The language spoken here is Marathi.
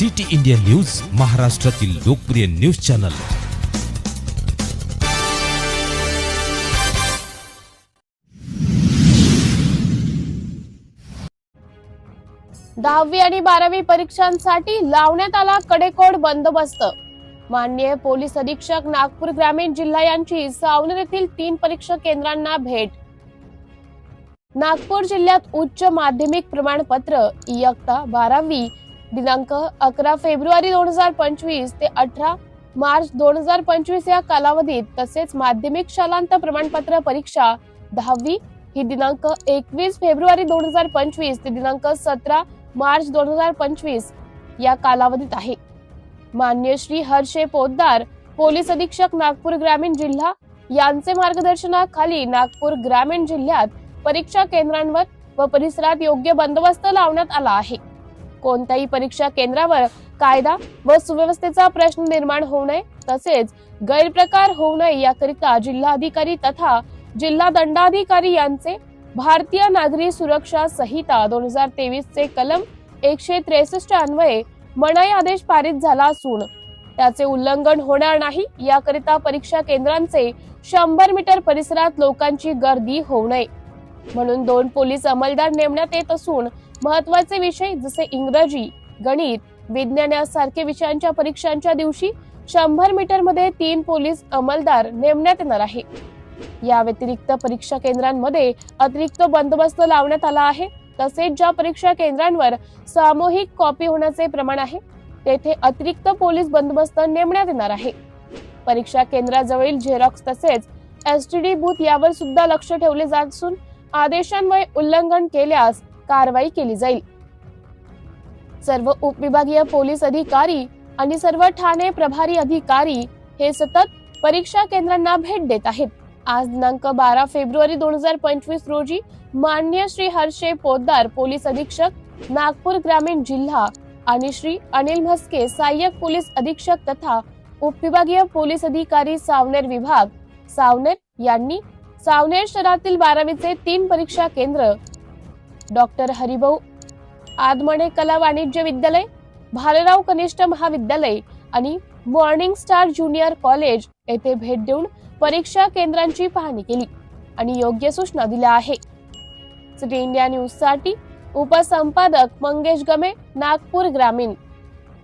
सिटी इंडिया न्यूज महाराष्ट्रातील लोकप्रिय न्यूज चॅनल. दहावी आणि बारावी परीक्षांसाठी लावण्यात आला कडेकोड बंदोबस्त. माननीय पोलीस अधीक्षक नागपूर ग्रामीण जिल्हा यांची सावनेर येथील तीन परीक्षा केंद्रांना भेट. नागपूर जिल्ह्यात उच्च माध्यमिक प्रमाणपत्र इयत्ता बारावी दिनांक अकरा फेब्रुवारी दोन हजार पंचवीस ते अठरा मार्च दोन हजार पंचवीस या कालावधीत तसेच माध्यमिक शालांत प्रमाणपत्र परीक्षा दहावी ही दिनांक एकवीस फेब्रुवारी दोन हजार पंचवीस ते दिनांक सतरा मार्च दोन हजार पंचवीस या कालावधीत आहे. मान्य श्री हर्षे पोद्दार पोलीस अधीक्षक नागपूर ग्रामीण जिल्हा यांचे मार्गदर्शनाखाली नागपूर ग्रामीण जिल्ह्यात परीक्षा केंद्रांवर व परिसरात योग्य बंदोबस्त लावण्यात आला आहे. कोणत्याही परीक्षा केंद्रावर कायदा व सुव्यवस्थेचा प्रश्न निर्माण होऊ नये तसेच गैरप्रकार होऊ नये याकरिता जिल्हाधिकारी तथा जिल्हा दंडाधिकारी यांचे भारतीय नागरी सुरक्षा संहिता दोन हजार तेवीस चे कलम एकशे त्रेसष्ट अन्वये मनाई आदेश पारित झाला असून त्याचे उल्लंघन होणार नाही याकरिता परीक्षा केंद्रांचे शंभर मीटर परिसरात लोकांची गर्दी होऊ नये. म्हणून दोन पोलीस अंमलदार नेमण्यात येत असून महत्त्वाचे विषय जसे इंग्रजी गणित विज्ञान यासारखे विषयांच्या परीक्षांच्या दिवशी शंभर मीटरमध्ये तीन पोलीस अंमलदार नेमण्यात येणार आहे. या व्यतिरिक्त परीक्षा केंद्रांमध्ये अतिरिक्त बंदोबस्त लावण्यात आला आहे. तसेच ज्या परीक्षा केंद्रांवर सामूहिक कॉपी होण्याचे प्रमाण आहे तेथे अतिरिक्त पोलीस बंदोबस्त नेमण्यात येणार आहे. परीक्षा केंद्राजवळील झेरॉक्स तसेच एसटीडी बूथ यावर सुद्धा लक्ष ठेवले जात असून आदेशांमुळे उल्लंघन केल्यास कारवाई केली जाईल. सर्व उपविभागीय पोलीस अधिकारी आणि सर्व ठाणे प्रभारी अधिकारी हे सतत परीक्षा केंद्रांना भेट देत आहेत. आज दिनांक बारा फेब्रुवारी दोन हजार पंचवीस रोजी मान्य श्री हर्षे पोद्दार पोलीस अधीक्षक नागपूर ग्रामीण जिल्हा आणि श्री अनिल म्हस्के सहाय्यक पोलीस अधीक्षक तथा उपविभागीय पोलीस अधिकारी सावनेर विभाग सावनेर यांनी सावनेर शहरातील बारावीचे तीन परीक्षा केंद्र डॉक्टर हरिभाऊ आदमणे कला वाणिज्य विद्यालय भालेराव कनिष्ठ महाविद्यालय आणि मॉर्निंग स्टार ज्युनियर कॉलेज येथे भेट देऊन परीक्षा केंद्रांची पाहणी केली आणि योग्य सूचना दिल्या आहे. सिटी इंडिया न्यूजसाठी उपसंपादक मंगेश गमे नागपूर ग्रामीण.